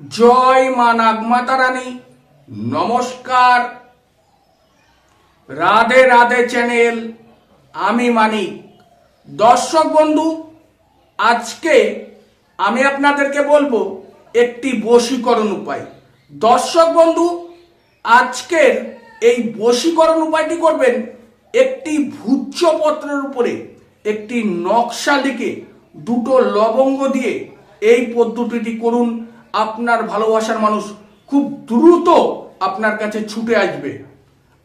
জয় মা নাগমাতা রানী নমস্কার। রাধে রাধে চ্যানেল, আমি মানিক। দর্শক বন্ধু, আজকে আমি আপনাদেরকে বলব একটি বশীকরণ উপায়। দর্শক বন্ধু, আজকের এই বশীকরণ উপায়টি করবেন একটি ভূজ্যপত্রের উপরে একটি নকশা লিখে দুটো লবঙ্গ দিয়ে এই পদ্ধতিটি করুন। আপনার ভালোবাসার মানুষ খুব দ্রুত আপনার কাছে ছুটে আসবে।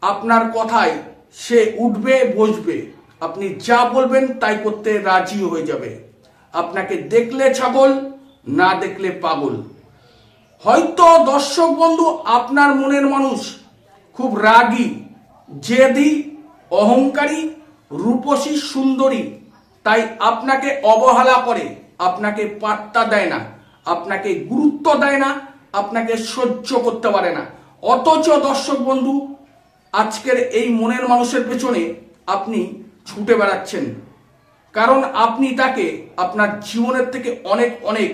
আপনার কথায় সে উঠবে, বসবে। আপনি যা বলবেন তাই করতে রাজি হয়ে যাবে। আপনাকে দেখলে ছাগল, না দেখলে পাগল। হয়তো দর্শক বন্ধু, আপনার মনের মানুষ খুব রাগী, জেদি, অহংকারী, রূপসী, সুন্দরী। তাই আপনাকে অবহেলা করে, আপনাকে পাত্তা দেয় না। আপনাকে গুরুত্ব দেয় না, আপনাকে সহ্য করতে পারে না। অথচ দর্শক বন্ধু, আজকের এই মনের মানুষের পেছনে আপনি ছুটে বেড়াচ্ছেন। কারণ আপনি তাকে আপনার জীবনের থেকে অনেক অনেক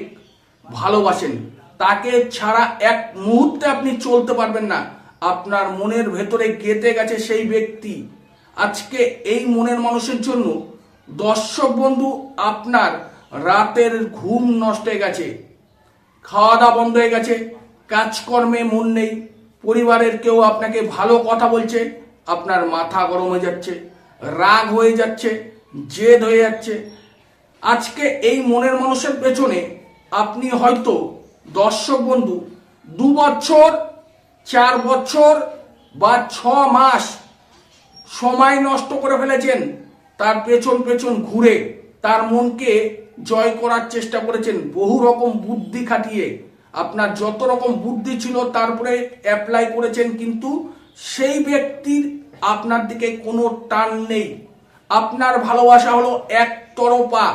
ভালোবাসেন। তাকে ছাড়া এক মুহূর্তে আপনি চলতে পারবেন না। আপনার মনের ভেতরে গেঁথে গেছে সেই ব্যক্তি। আজকে এই মনের মানুষের জন্য দর্শক বন্ধু, আপনার রাতের ঘুম নষ্ট হয়ে গেছে। খাওয়া দাওয়া বন্ধ হয়ে গেছে, কাজকর্মে মন নেই, পরিবারের কেউ আপনাকে ভালো কথা বলছে, আপনার মাথা গরম হয়ে যাচ্ছে, রাগ হয়ে যাচ্ছে, জেদ হয়ে যাচ্ছে। আজকে এই মনের মানুষের পেছনে আপনি হয়তো দর্শক বন্ধু, দু বছর, চার বছর বা ছ মাস সময় নষ্ট করে ফেলেছেন, তার পেছন পেছন ঘুরে, তার মনকে জয় করার চেষ্টা করেছেন। বহু রকম বুদ্ধি খাটিয়ে, আপনার যত রকম বুদ্ধি ছিল তারপরে অ্যাপ্লাই করেছেন, কিন্তু সেই ব্যক্তির আপনার দিকে কোনো টান নেই। আপনার ভালোবাসা হলো একতরফা।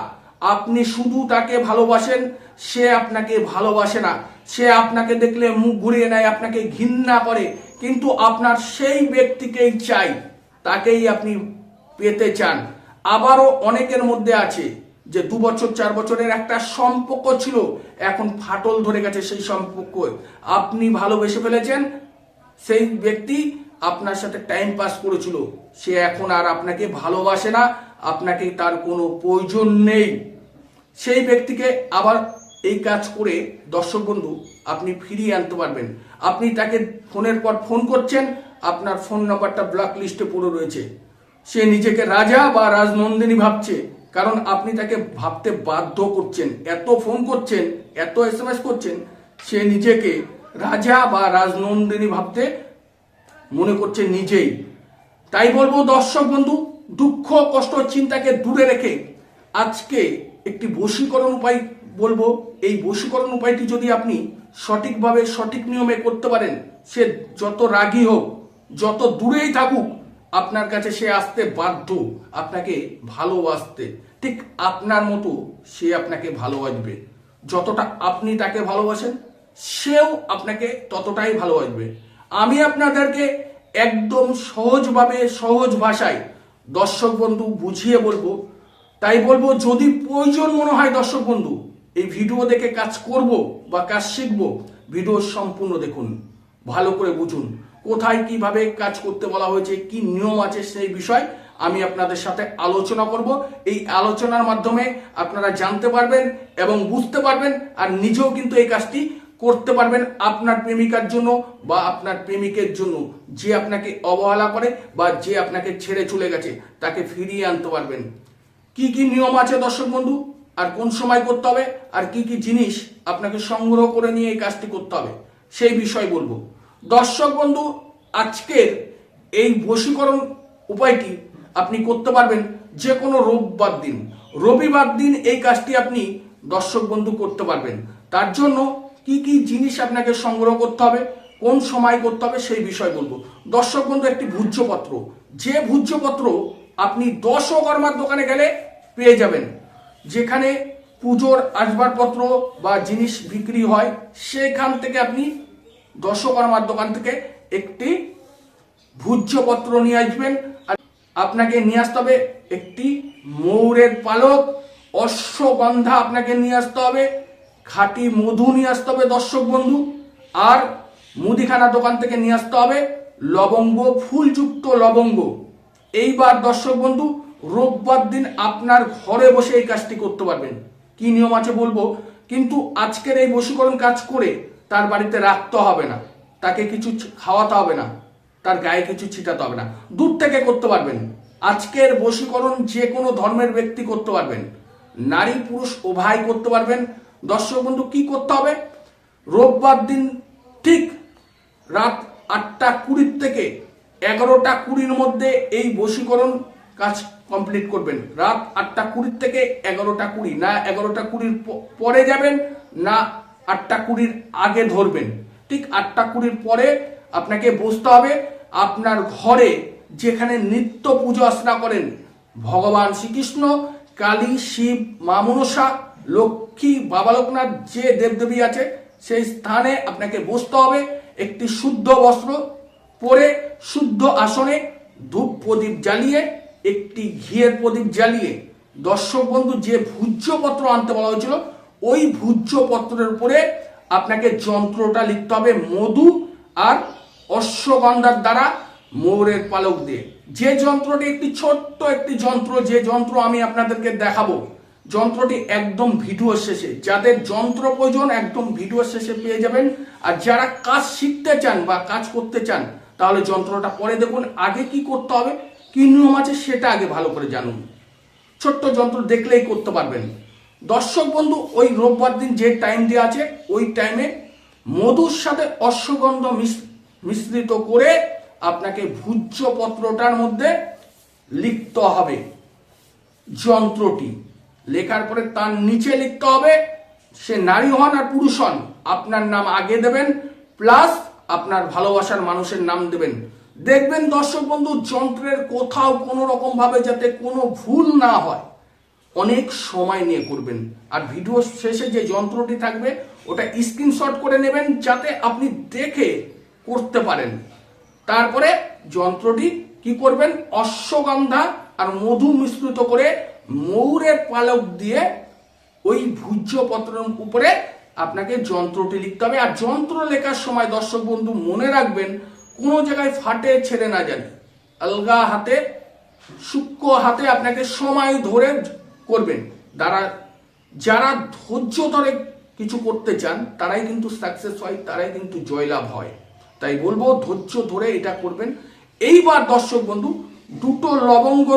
আপনি শুধু তাকে ভালোবাসেন, সে আপনাকে ভালোবাসে না। সে আপনাকে দেখলে মুখ ঘুরিয়ে নেয়, আপনাকে ঘৃণা করে। কিন্তু আপনার সেই ব্যক্তিকেই চাই, তাকেই আপনি পেতে চান। আবারও অনেকের মধ্যে আছে যে দু বছর, চার বছরের একটা সম্পর্ক ছিল, এখন ফাটল ধরে গেছে সেই সম্পর্ক। আপনি ভালোবেসে ফেলেছেন, সেই ব্যক্তি আপনার সাথে টাইম পাস করেছিল। সে এখন আর আপনাকে ভালোবাসে না, আপনাকে তার কোনো প্রয়োজন নেই। সেই ব্যক্তিকে আবার এই কাজ করে, দর্শক বন্ধু, আপনি ফিরিয়ে আনতে পারবেন। আপনি তাকে ফোনের পর ফোন করছেন, আপনার ফোন নাম্বারটা ব্লক লিস্টে পড়ে রয়েছে। সে নিজেকে রাজা বা রাজনন্দিনী ভাবছে। কারণ আপনি তাকে ভাবতে বাধ্য করছেন, এত ফোন করছেন, এত এস এম এস করছেন, সে নিজেকে রাজা বা রাজনন্দিনী ভাবতে মনে করছে নিজেই। তাই বলব, দর্শক বন্ধু, দুঃখ, কষ্ট, চিন্তাকে দূরে রেখে আজকে একটি বশীকরণ উপায় বলব। এই বশীকরণ উপায়টি যদি আপনি সঠিকভাবে, সঠিক নিয়মে করতে পারেন, সে যত রাগী হোক, যত দূরেই থাকুক আপনার কাছে সে আসতে বাধ্য, আপনাকে ভালোবাসতে। ঠিক আপনার মতো সে আপনাকে ভালোবাসবে। যতটা আপনি তাকে ভালোবাসেন, সেও আপনাকে ততটাই ভালোবাসবে। আমি আপনাদেরকে একদম সহজভাবে, সহজ ভাষায় দর্শক বন্ধু বুঝিয়ে বলব। তাই বলব, যদি প্রয়োজন মনে হয় দর্শক বন্ধু, এই ভিডিও দেখে কাজ করব বা কাজ শিখব, ভিডিও সম্পূর্ণ দেখুন। ভালো করে বুঝুন। কোথায় কীভাবে কাজ করতে বলা হয়েছে, কি নিয়ম আছে সেই বিষয় আমি আপনাদের সাথে আলোচনা করব। এই আলোচনার মাধ্যমে আপনারা জানতে পারবেন এবং বুঝতে পারবেন আর নিজেও কিন্তু এই কাজটি করতে পারবেন আপনার প্রেমিকার জন্য বা আপনার প্রেমিকের জন্য। যে আপনাকে অবহেলা করে বা যে আপনাকে ছেড়ে চলে গেছে, তাকে ফিরিয়ে আনতে পারবেন। কি কি নিয়ম আছে দর্শক বন্ধু? আর কোন সময় করতে হবে? আর কি কি জিনিস আপনাকে সংগ্রহ করে নিয়ে এই কাজটি করতে হবে? সেই বিষয় বলব। দর্শক বন্ধু, আজকের এই বশীকরণ উপায়টি আপনি করতে পারবেন যে কোনো রোববার দিন। রবিবার দিন এই কাজটি আপনি দর্শক বন্ধু করতে পারবেন। তার জন্য কি কি জিনিস আপনাকে সংগ্রহ করতে হবে, কোন সময় করতে হবে সেই বিষয় বলব। দর্শক বন্ধু, একটি ভূজ্যপত্র। যে ভূজ্যপত্র আপনি দশকর্মার দোকানে গেলে পেয়ে যাবেন। যেখানে পুজোর আসবাবপত্র বা জিনিস বিক্রি হয়, সেখান থেকে আপনি দশকর্মার দোকান থেকে একটি ভূজ্যপত্র নিয়ে আসবেন। আর আপনাকে নিয়ে আসতে হবে একটি ময়ূরের পালক, অশ্বগন্ধা আপনাকে নিয়ে আসতে হবে, খাঁটি মধু নিয়ে আসতে হবে দর্শক বন্ধু, আর মুদিখানা দোকান থেকে নিয়ে আসতে হবে লবঙ্গ, ফুলযুক্ত লবঙ্গ। এইবার দর্শক বন্ধু, রোববার দিন আপনার ঘরে বসে এই কাজটি করতে পারবেন। কি নিয়ম আছে বলব? কিন্তু আজকের এই বশীকরণ কাজ করে তার বাড়িতে রাখতে হবে না। তাকে কিছু খাওয়াতে হবে না। তার গায়ে কিছু ছিটাতে হবে না। দূর থেকে করতে পারবেন। আজকের বশীকরণ যে কোনো ধর্মের ব্যক্তি করতে পারবেন। নারী, পুরুষ, উভয় করতে পারবেন। দর্শক বন্ধু, কি করতে হবে? রোববার দিন ঠিক রাত আটটা কুড়ির থেকে এগারোটা কুড়ির মধ্যে এই বশীকরণ কাজ কমপ্লিট করবেন। রাত আটটা কুড়ির থেকে এগারোটা কুড়ি। না এগারোটা কুড়ির পরে যাবেন, না আটটা কুড়ির আগে ধরবেন। ঠিক আটটা কুড়ির পরে আপনাকে বসতে হবে, আপনার ঘরে যেখানে নিত্য পুজো অর্চনা করেন, ভগবান শ্রীকৃষ্ণ, কালী, শিব, মা মনসা, লক্ষ্মী, বাবা লোকনাথ, যে দেবদেবী আছে, সেই স্থানে আপনাকে বসতে হবে, একটি শুদ্ধ বস্ত্র পরে শুদ্ধ আসনে ধূপ প্রদীপ জ্বালিয়ে, একটি ঘিয়ের প্রদীপ জ্বালিয়ে, দর্শক বন্ধু যে ভূজ্যপত্র আনতে বলা হয়েছিল ওই ভূজ্যপত্রের উপরে আপনাকে যন্ত্রটা লিখতে হবে মধু আর অশ্বগন্ধার দ্বারা ময়ূরের পালক দিয়ে। যে যন্ত্রটি একটি ছোট্ট একটি যন্ত্র, যে যন্ত্র আমি আপনাদেরকে দেখাবো, যন্ত্রটি একদম ভিডিও শেষে। যাদের যন্ত্র প্রয়োজন একদম ভিডিও শেষে পেয়ে যাবেন। আর যারা কাজ শিখতে চান বা কাজ করতে চান, তাহলে যন্ত্রটা পরে দেখুন, আগে কি করতে হবে, কি নিয়ম আছে সেটা আগে ভালো করে জানুন। ছোট্ট যন্ত্র দেখলেই করতে পারবেন। দর্শক বন্ধু, ওই রোববার দিন যে টাইম দেওয়া আছে, ওই টাইমে মধুর সাথে অশ্বগন্ধ মিশ- মিশ্রিত করে আপনাকে ভূজ্য পত্রটার মধ্যে লিখতে হবে যন্ত্রটি। লেখার পরে তার নিচে লিখতে হবে, সে নারী হন আর পুরুষ হন, আপনার নাম আগে দেবেন প্লাস আপনার ভালোবাসার মানুষের নাম দেবেন। দেখবেন দর্শক বন্ধু, যন্ত্রের কোথাও কোনো রকম ভাবে যাতে কোনো ভুল না হয়। অনেক সময় নিয়ে করবেন। আর ভিডিও শেষে যে যন্ত্রটি থাকবে, ওটা স্ক্রিনশট করে নেবেন যাতে আপনি দেখে করতে পারেন। তারপরে যন্ত্রটি কি করবেন? অশ্বগন্ধা আর মধু মিশ্রিত করে ময়ূরের পালক দিয়ে ওই ভূজ্য পত্রের উপরে আপনাকে যন্ত্রটি লিখতে হবে। আর যন্ত্র লেখার সময় দর্শক বন্ধু মনে রাখবেন, কোনো জায়গায় ফাটে ছেড়ে না জানি আলগা হাতে, সূক্ষ্ম হাতে আপনাকে সময় ধরে করবেন। তারা, যারা ধৈর্য ধরে কিছু করতে চান, তারাই কিন্তু সাকসেস হয়, তারাই কিন্তু জয়লাভ হয়। তাই বলব, ধৈর্য ধরে এটা করবেন। এইবার দর্শক বন্ধু, দুটো লবঙ্গ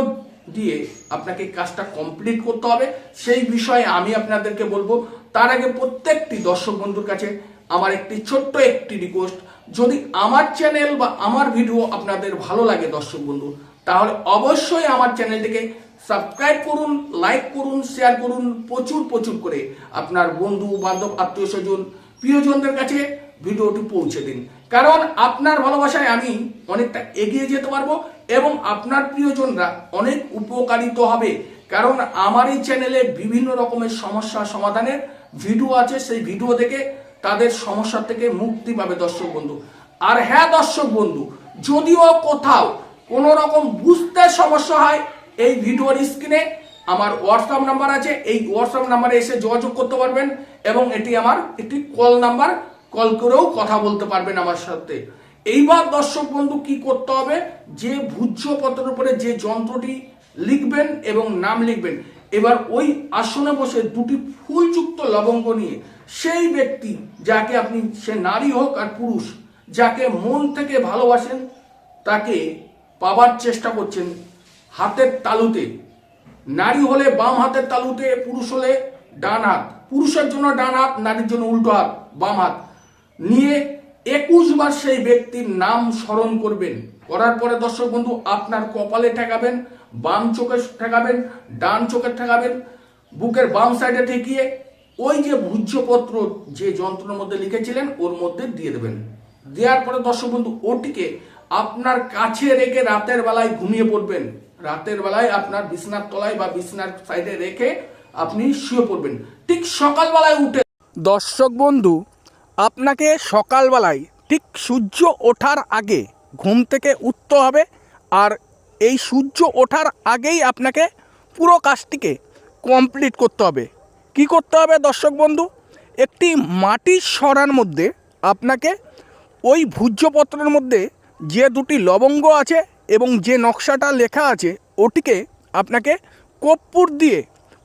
দিয়ে আপনাকে কাজটা কমপ্লিট করতে হবে। সেই বিষয়ে আমি আপনাদেরকে বলব, তার আগে প্রত্যেকটি দর্শক বন্ধুর কাছে আমার একটি ছোট্ট একটি রিকোয়েস্ট যদি আমার চ্যানেল বা আমার ভিডিও আপনাদের ভালো লাগে দর্শক বন্ধু, তাহলে অবশ্যই আমার চ্যানেলটিকে সাবস্ক্রাইব করুন, লাইক করুন, শেয়ার করুন, প্রচুর প্রচুর করে আপনার বন্ধু, বান্ধব, আত্মীয় স্বজন, প্রিয়জনদের কাছে ভিডিওটি পৌঁছে দিন। কারণ আপনার ভালোবাসায় আমি অনেকটা এগিয়ে যেতে পারব এবং আপনার প্রিয়জনরা অনেক উপকারিত হবে। কারণ আমার এই চ্যানেলে বিভিন্ন রকমের সমস্যা সমাধানের ভিডিও আছে। সেই ভিডিও দেখে তাদের সমস্যা থেকে মুক্তি পাবে দর্শক বন্ধু। আর হ্যাঁ দর্শক বন্ধু, যদিও কোথাও কোনো রকম বুঝতে সমস্যা হয় এই ভিডিওর স্ক্রিনে আমার হোয়াটসঅ্যাপ নাম্বার আছে, এই হোয়াটসঅ্যাপ নাম্বারে এসে যোগাযোগ করতে পারবেন এবং এটি আমার একটি কল নাম্বার কল করেও কথা বলতে পারবেন আমার সাথে। এইবার দর্শক বন্ধু, কি করতে হবে? যে ভূজ্য পত্রের উপরে যে যন্ত্রটি লিখবেন এবং নাম লিখবেন, এবার ওই আসনে বসে দুটি ফুলযুক্ত লবঙ্গ নিয়ে সেই ব্যক্তি যাকে আপনি, সে নারী হোক আর পুরুষ, যাকে মন থেকে ভালোবাসেন, তাকে পাবার চেষ্টা করছেন হাতের তালুতে। নারী হলে বাম হাতের তালুতে, পুরুষ হলে ডান হাত। পুরুষের জন্য ডান হাত, নারীর জন্য উল্টো হাত, বাম হাত। নিয়ে একুশ বার সেই ব্যক্তির নাম স্মরণ করবেন। করার পরে দর্শক বন্ধু, আপনার কপালে ঠেকাবেন, বাম চোখে ঠেকাবেন, ডান চোখে ঠেকাবেন, বুকের বাম সাইডে ঠেকিয়ে ওই যে ভূজ্যপত্র যে যন্ত্রের মধ্যে লিখেছিলেন, ওর মধ্যে দিয়ে দেবেন। দেওয়ার পরে দর্শক বন্ধু, ওটিকে আপনার কাছে রেখে রাতের বেলায় ঘুমিয়ে পড়বেন। রাতের বেলায় আপনার বিছনার তলায় বা বিছনার সাইডে রেখে আপনি শুয়ে পড়বেন। ঠিক সকালবেলায় উঠে দর্শক বন্ধু, আপনাকে সকালবেলায় ঠিক সূর্য ওঠার আগে ঘুম থেকে উঠতে হবে আর এই সূর্য ওঠার আগেই আপনাকে পুরো কাজটিকে কমপ্লিট করতে হবে। কি করতে হবে দর্শক বন্ধু? একটি মাটির সরার মধ্যে আপনাকে ওই ভূজ্যপত্রের মধ্যে যে দুটি লবঙ্গ আছে এবং যে নকশাটা লেখা আছে, ওটিকে আপনাকে কর্পূর দিয়ে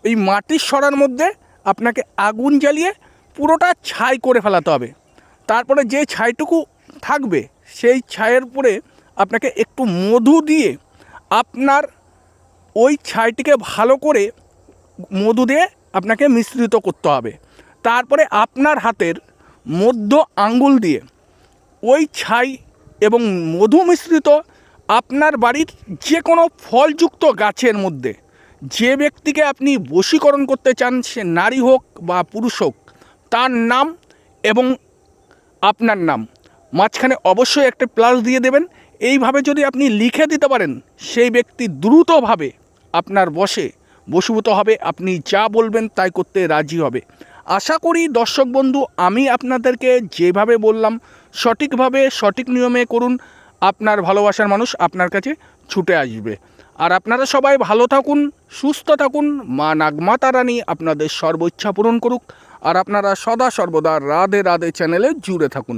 ওই মাটির সরার মধ্যে আপনাকে আগুন জ্বালিয়ে পুরোটা ছাই করে ফেলাতে হবে। তারপরে যে ছাইটুকু থাকবে, সেই ছাইয়ের উপরে আপনাকে একটু মধু দিয়ে আপনার ওই ছাইটিকে ভালো করে মধু দিয়ে আপনাকে মিশ্রিত করতে হবে। তারপরে আপনার হাতের মধ্য আঙ্গুল দিয়ে ওই ছাই এবং মধু মিশ্রিত আপনার বাড়ির যে কোনো ফলযুক্ত গাছের মধ্যে যে ব্যক্তিকে আপনি বশীকরণ করতে চান, সে নারী হোক বা পুরুষ হোক, তার নাম এবং আপনার নাম মাঝখানে অবশ্যই একটা প্লাস দিয়ে দেবেন। এইভাবে যদি আপনি লিখে দিতে পারেন, সেই ব্যক্তি দ্রুতভাবে আপনার বসে বশীভূত হবে। আপনি যা বলবেন তাই করতে রাজি হবে। আশা করি দর্শক বন্ধু, আমি আপনাদেরকে যেভাবে বললাম, সঠিকভাবে সঠিক নিয়মে করুন। আপনার ভালোবাসার মানুষ আপনার কাছে ছুটে আসবে। আর আপনারা সবাই ভালো থাকুন, সুস্থ থাকুন। মা নাগমাতা রানী আপনাদের সর্বোচ্ছা পূরণ করুক। আর আপনারা সদা সর্বদা রাধে রাধে চ্যানেলে জুড়ে থাকুন।